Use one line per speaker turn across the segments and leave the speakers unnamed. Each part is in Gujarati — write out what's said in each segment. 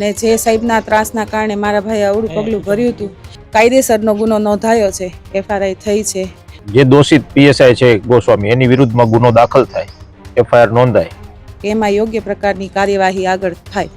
અને જે સાહેબના ત્રાસના કારણે મારા ભાઈએ અવળું પગલું ભર્યું હતું કાયદેસરનો ગુનો નોંધાયો છે એફઆરઆઈ થઈ છે.
જે દોષિત પીએસઆઈ છે ગોસ્વામી એની વિરુદ્ધમાં ગુનો દાખલ થાય એફઆઈઆર નોંધાય.
એમાં યોગ્ય પ્રકારની કાર્યવાહી આગળ થાય.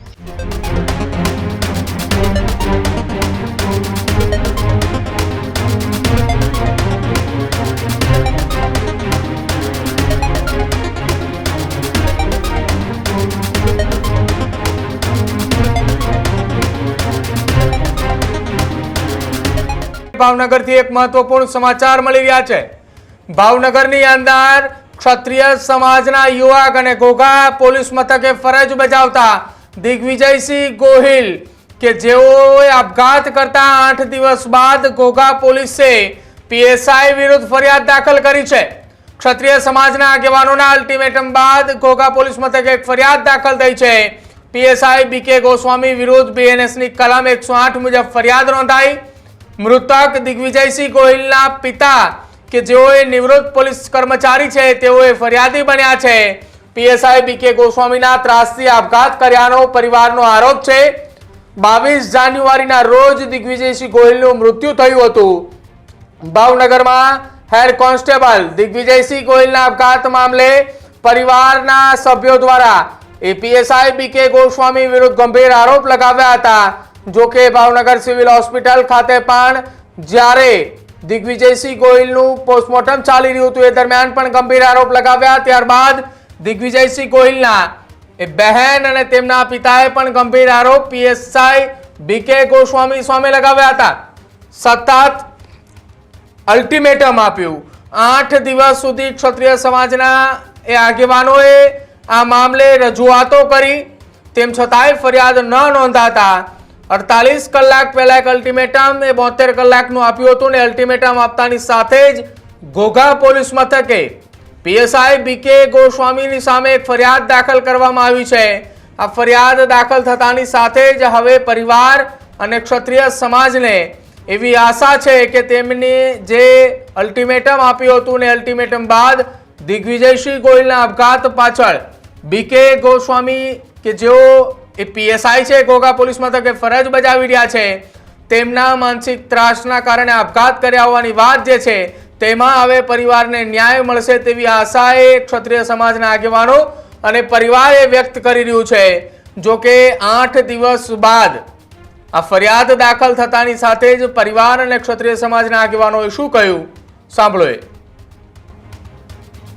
ભાવનગરથી એક મહત્વપૂર્ણ સમાચાર મળી રહ્યા છે. ભાવનગરની અંદર ક્ષત્રિય સમાજના યુવક અને ઘોઘા પોલીસ મથકે ફરજ બજાવતા દિગ્વિજયસિંહ ગોહિલ કે જેઓએ આપઘાત કરતા આઠ દિવસ બાદ ઘોઘા પોલીસે પીએસઆઈ વિરુદ્ધ ફરિયાદ દાખલ કરી છે. ક્ષત્રિય સમાજના આગેવાનોના અલ્ટિમેટમ બાદ ઘોઘા પોલીસ મથકે એક ફરિયાદ દાખલ થઈ છે. પીએસઆઈ બીકે ગોસ્વામી વિરુદ્ધ બીએનએસની કલમ એકસો આઠ મુજબ ફરિયાદ નોંધાઈ. મૃતક દિગ્વિજયસિંહ ગોહિલના પિતા કે જેઓએ નિવૃત્ત પોલીસ કર્મચારી છે, તેઓએ ફરિયાદી બન્યા છે. પીએસઆઈ બીકે ગોસ્વામીના ત્રાસથી આપઘાત કર્યાનો પરિવારનો આરોપ છે. બાવીસ જાન્યુઆરીના રોજ દિગ્વિજયસિંહ ગોહિલનું મૃત્યુ થયું હતું. ભાવનગરમાં હેડ કોન્સ્ટેબલ દિગ્વિજયસિંહ ગોહિલના આપઘાત મામલે પરિવારના સભ્યો દ્વારા એ એપીએસઆઈ બીકે ગોસ્વામી વિરુદ્ધ ગંભીર આરોપ લગાવ્યા હતા. જો કે ભાવનગર સિવિલ હોસ્પિટલ ખાતે પણ જ્યારે દિગ્વિજયસિંહ ગોહિલનું પોસ્ટમોર્ટમ ચાલી રહ્યું હતું, એ દરમિયાન પણ ગંભીર આરોપ લગાવ્યા. ત્યારબાદ દિગ્વિજયસિંહ ગોહિલના એ બહેન અને તેમના પિતાએ પણ ગંભીર આરોપ પીએસઆઈ બીકે ગોસ્વામી સામે લગાવ્યા હતા. સતત અલ્ટિમેટમ આપ્યું. આઠ દિવસ સુધી ક્ષત્રિય સમાજના એ આગેવાનોએ આ મામલે રજૂઆતો કરી. તેમ છતાંય ફરિયાદ ન નોંધાતા અડતાલીસ કલાક પહેલા એક અલ્ટિમેટમ એ બોતેર કલાકનું આપ્યું હતું ને અલ્ટિમેટમ આપતાની સાથે જ ઘોઘા પોલીસ મથકે પીએસઆઈ બીકે ગોસ્વામીની સામે એક ફરિયાદ દાખલ કરવામાં આવી છે. આ ફરિયાદ દાખલ થતાની સાથે જ હવે પરિવાર અને ક્ષત્રિય સમાજને એવી આશા છે કે તેમની જે અલ્ટિમેટમ આપ્યું હતું ને અલ્ટિમેટમ બાદ દિગ્વિજયસિંહ ગોહિલના આપઘાત પાછળ બીકે ગોસ્વામી કે જેઓ એ પીએસઆઈ છે ઘોઘા પોલીસ મથકે ફરજ બજાવી રહ્યા છે. તેમના માનસિક ત્રાસના કારણે આપઘાત કર્યા હોવાની વાત જે છે, તેમાં હવે પરિવારને ન્યાય મળશે તેવી આશાએ ક્ષત્રિય સમાજના આગેવાનો અને પરિવારે વ્યક્ત કરી રહ્યું છે. જો કે આઠ દિવસ બાદ આ ફરિયાદ દાખલ થતાની સાથે જ પરિવાર અને ક્ષત્રિય સમાજના આગેવાનોએ શું કહ્યું? સાંભળો એ.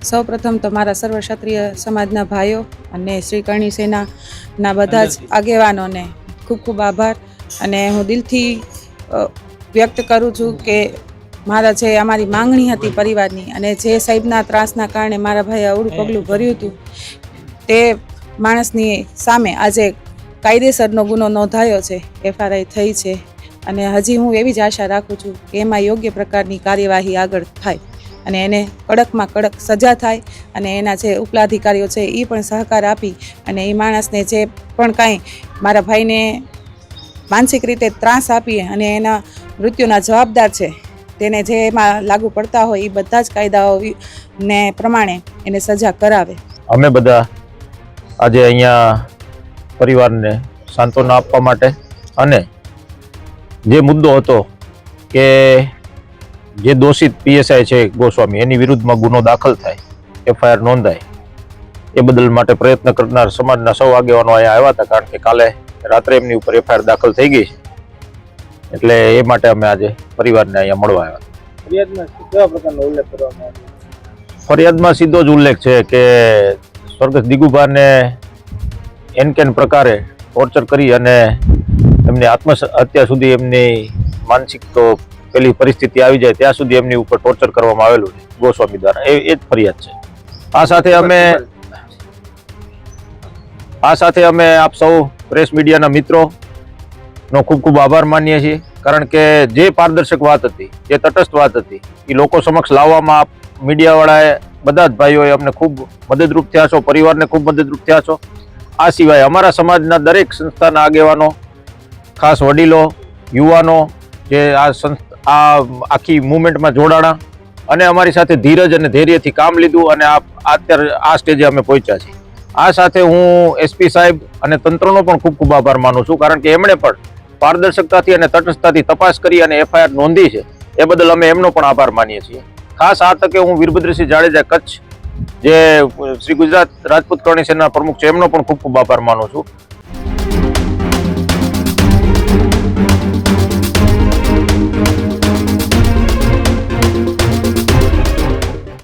સૌ પ્રથમ તો મારા સર્વ ક્ષત્રિય સમાજના ભાઈઓ અને શ્રી કરણી સેનાના બધા જ આગેવાનોને ખૂબ ખૂબ આભાર. અને હું દિલથી વ્યક્ત કરું છું કે મારા જે અમારી માંગણી હતી પરિવારની અને જે સાહેબના ત્રાસના કારણે મારા ભાઈએ અવળું પગલું ભર્યું હતું તે માણસની સામે આજે કાયદેસરનો ગુનો નોંધાયો છે એફઆરઆઈ થઈ છે. અને હજી હું એવી જ આશા રાખું છું કે એમાં યોગ્ય પ્રકારની કાર્યવાહી આગળ થાય. અને એને કડકમાં કડક સજા થાય અને એના જે ઉપલા અધિકારીઓ છે એ પણ સહકાર આપી અને એ માણસને જે પણ કાંઈ મારા ભાઈને માનસિક રીતે ત્રાસ આપી અને એના મૃત્યુના જવાબદાર છે, તેને જે એમાં લાગુ પડતા હોય એ બધા જ કાયદાઓ ને પ્રમાણે એને સજા કરાવે.
અમે બધા આજે અહીંયા પરિવારને સાંત્વના આપવા માટે અને જે મુદ્દો હતો કે જે દોષિત પીએસઆઈ છે ગોસ્વામી એની વિરુદ્ધમાં ગુનો દાખલ થાય એફઆઈઆર નોંધાય. એ બદલ માટે પ્રયત્ન કરનાર સમાજના સૌ આગેવાનો અહીંયા આવ્યા હતા કારણ કે કાલે રાત્રે એમની ઉપર એફઆઈઆર દાખલ થઈ ગઈ એટલે એ માટે અમે આજે પરિવારને અહીંયા મળવા આવ્યા
ફરિયાદમાં
સીધો જ ઉલ્લેખ છે કે સ્વર્ગસ્થ દિગુભાને એન કેન પ્રકારે ટોર્ચર કરી અને એમની આત્મહત્યા સુધી એમની માનસિક તો પેલી પરિસ્થિતિ આવી જાય ત્યાં સુધી એમની ઉપર ટોર્ચર કરવામાં આવેલું છે, ગોસ્વામી દ્વારા. એ એ જ ફરિયાદ છે. આ સાથે અમે આ સાથે અમે આપ સૌ પ્રેસ મીડિયાના મિત્રો નો ખૂબ ખૂબ આભાર માનીએ છીએ, કારણ કે જે પારદર્શક વાત હતી, જે તટસ્થ વાત હતી, એ લોકો સમક્ષ લાવવામાં મીડિયાવાળાએ બધા જ ભાઈઓએ અમને ખૂબ મદદરૂપ થયા છો, પરિવારને ખૂબ મદદરૂપ થયા છો. આ સિવાય અમારા સમાજના દરેક સંસ્થાના આગેવાનો, ખાસ વડીલો, યુવાનો, જે આ આ આખી મુવમેન્ટમાં જોડાણા અને અમારી સાથે ધીરજ અને ધૈર્યથી કામ લીધું અને આ અત્યારે આ સ્ટેજે અમે પહોંચ્યા છીએ. આ સાથે હું એસપી સાહેબ અને તંત્રનો પણ ખૂબ ખૂબ આભાર માનું છું, કારણ કે એમણે પણ પારદર્શકતાથી અને તટસ્થતાથી તપાસ કરી અને એફઆઈઆર નોંધી છે. એ બદલ અમે એમનો પણ આભાર માનીએ છીએ. ખાસ આ તકે હું વીરભદ્રસિંહ જાડેજા કચ્છ, જે શ્રી ગુજરાત રાજપૂત કરણી સેના પ્રમુખ છે, એમનો પણ ખૂબ ખૂબ આભાર માનું છું.